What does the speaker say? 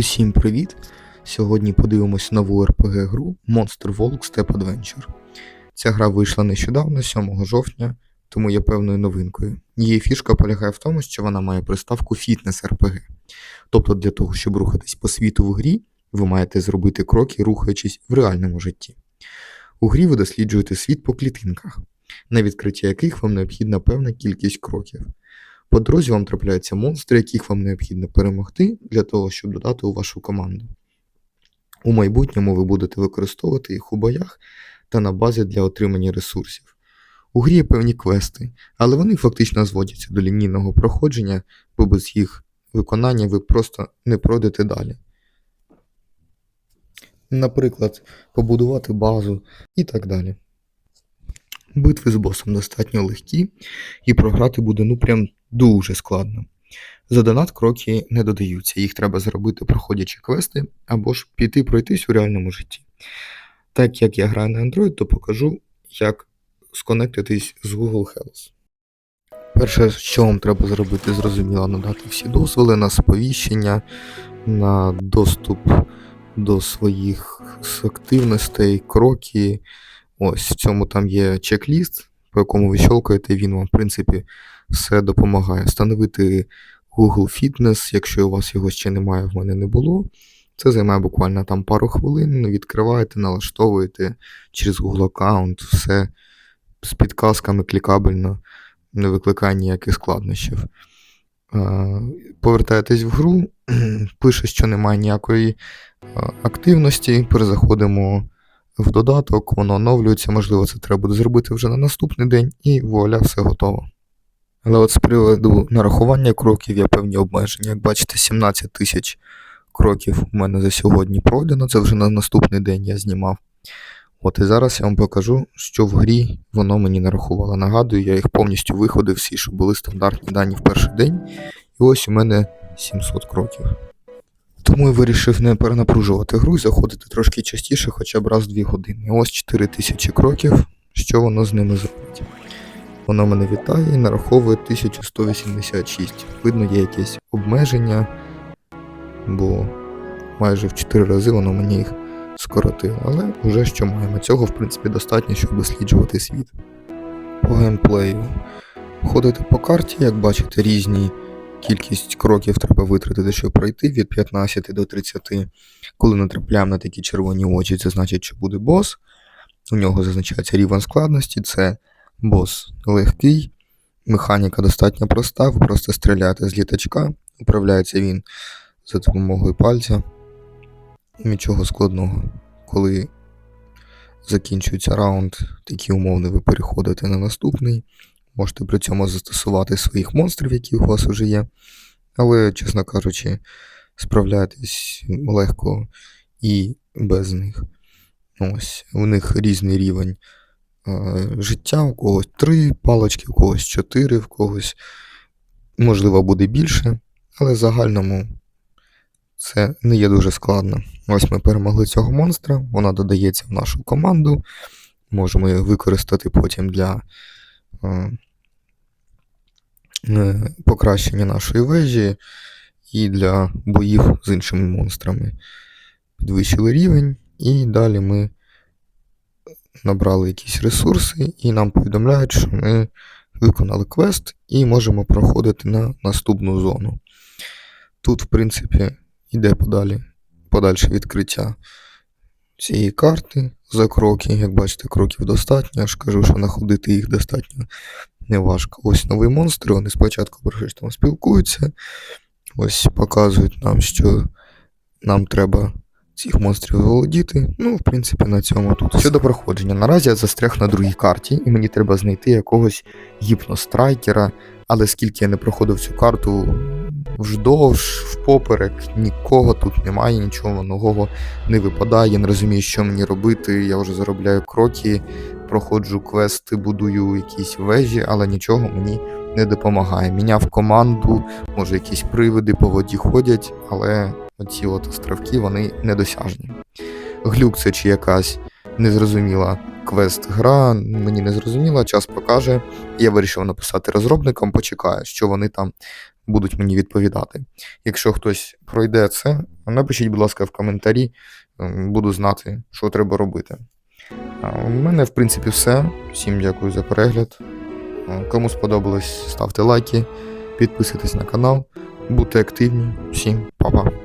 Усім привіт! Сьогодні подивимось нову RPG-гру Monster Walk Step Adventure. Ця гра вийшла нещодавно, 7 жовтня, тому є певною новинкою. Її фішка полягає в тому, що вона має приставку Fitness RPG. Тобто для того, щоб рухатись по світу в грі, ви маєте зробити кроки, рухаючись в реальному житті. У грі ви досліджуєте світ по клітинках, на відкриття яких вам необхідна певна кількість кроків. По дорозі вам трапляються монстри, яких вам необхідно перемогти для того, щоб додати у вашу команду. У майбутньому ви будете використовувати їх у боях та на базі для отримання ресурсів. У грі є певні квести, але вони фактично зводяться до лінійного проходження, бо без їх виконання ви просто не пройдете далі. Наприклад, побудувати базу і так далі. Битви з босом достатньо легкі, і програти буде ну прям дуже складно. За донат кроки не додаються, їх треба зробити, проходячи квести, або ж піти пройтись у реальному житті. Так як я граю на Android, то покажу, як сконектитись з Google Health. Перше, що вам треба зробити, зрозуміло, надати всі дозволи на сповіщення, на доступ до своїх активностей, кроки. Ось в цьому там є чек-ліст, по якому ви щелкаєте, він вам, в принципі, все допомагає. Встановити Google Fitness, якщо у вас його ще немає, в мене не було. Це займає буквально там пару хвилин. Відкриваєте, налаштовуєте через Google аккаунт, все з підказками клікабельно, не викликає ніяких складнощів. Повертаєтесь в гру, пише, що немає ніякої активності, перезаходимо в додаток, воно оновлюється, можливо, це треба буде зробити вже на наступний день, і вуаля, все готово. Але от з приводу нарахування кроків є певні обмеження. Як бачите, 17 тисяч кроків у мене за сьогодні пройдено, це вже на наступний день я знімав. От і зараз я вам покажу, що в грі воно мені нарахувало. Нагадую, я їх повністю виходив всі, щоб були стандартні дані в перший день. І ось у мене 700 кроків. Тому я вирішив не перенапружувати гру і заходити трошки частіше, хоча б раз в 2 години. Ось 4000 кроків. Що воно з ними зробить? Воно мене вітає і нараховує 1186. Видно, є якесь обмеження, бо майже в 4 рази воно мені їх скоротило. Але вже що маємо. Цього, в принципі, достатньо, щоб досліджувати світ. По геймплею. Ходити по карті, як бачите, різні кількість кроків треба витратити, щоб пройти від 15 до 30. Коли натрапляємо на такі червоні очі, це значить, що буде бос. У нього зазначається рівень складності, це бос легкий, механіка достатньо проста, ви просто стріляєте з літачка, управляється він за допомогою пальця. Нічого складного. Коли закінчується раунд, такі умовни, ви переходите на наступний. Можете при цьому застосувати своїх монстрів, які у вас вже є. Але, чесно кажучи, справляєтесь легко і без них. Ось, У них різний рівень життя, у когось 3 палочки, у когось 4, в когось, можливо, буде більше, але в загальному це не є дуже складно. Ось ми перемогли цього монстра, вона додається в нашу команду. Можемо її використати потім для е, е, покращення нашої вежі і для боїв з іншими монстрами. Підвищили рівень, і далі ми набрали якісь ресурси, і нам повідомляють, що ми виконали квест і можемо проходити на наступну зону. Тут, в принципі, йде подалі, подальше відкриття цієї карти за кроки. Як бачите, кроків достатньо. Я ж кажу, що знаходити їх достатньо неважко. Ось нові монстри, вони спочатку щось там спілкуються. Ось показують нам, що нам треба цих монстрів володіти. Ну, в принципі, на цьому тут. Щодо проходження, наразі я застряг на другій карті, і мені треба знайти якогось гіпнострайкера, але скільки я не проходив цю карту вждовж, впоперек, нікого тут немає, нічого нового не випадає. Я не розумію, що мені робити. Я вже заробляю кроки, проходжу квести, будую якісь вежі, але нічого мені не допомагає. Міняв команду, може якісь привиди по воді ходять, але оці от островки вони недосяжні. Глюк це чи якась незрозуміла квест-гра, мені не зрозуміла, час покаже. Я вирішив написати розробникам, почекаю, що вони там будуть мені відповідати. Якщо хтось пройде це, напишіть, будь ласка, в коментарі, ем, буду знати, що треба робити. У мене, в принципі, все. Всім дякую за перегляд. Кому сподобалось, ставте лайки, підписуйтесь на канал, будьте активні. Всім па-па.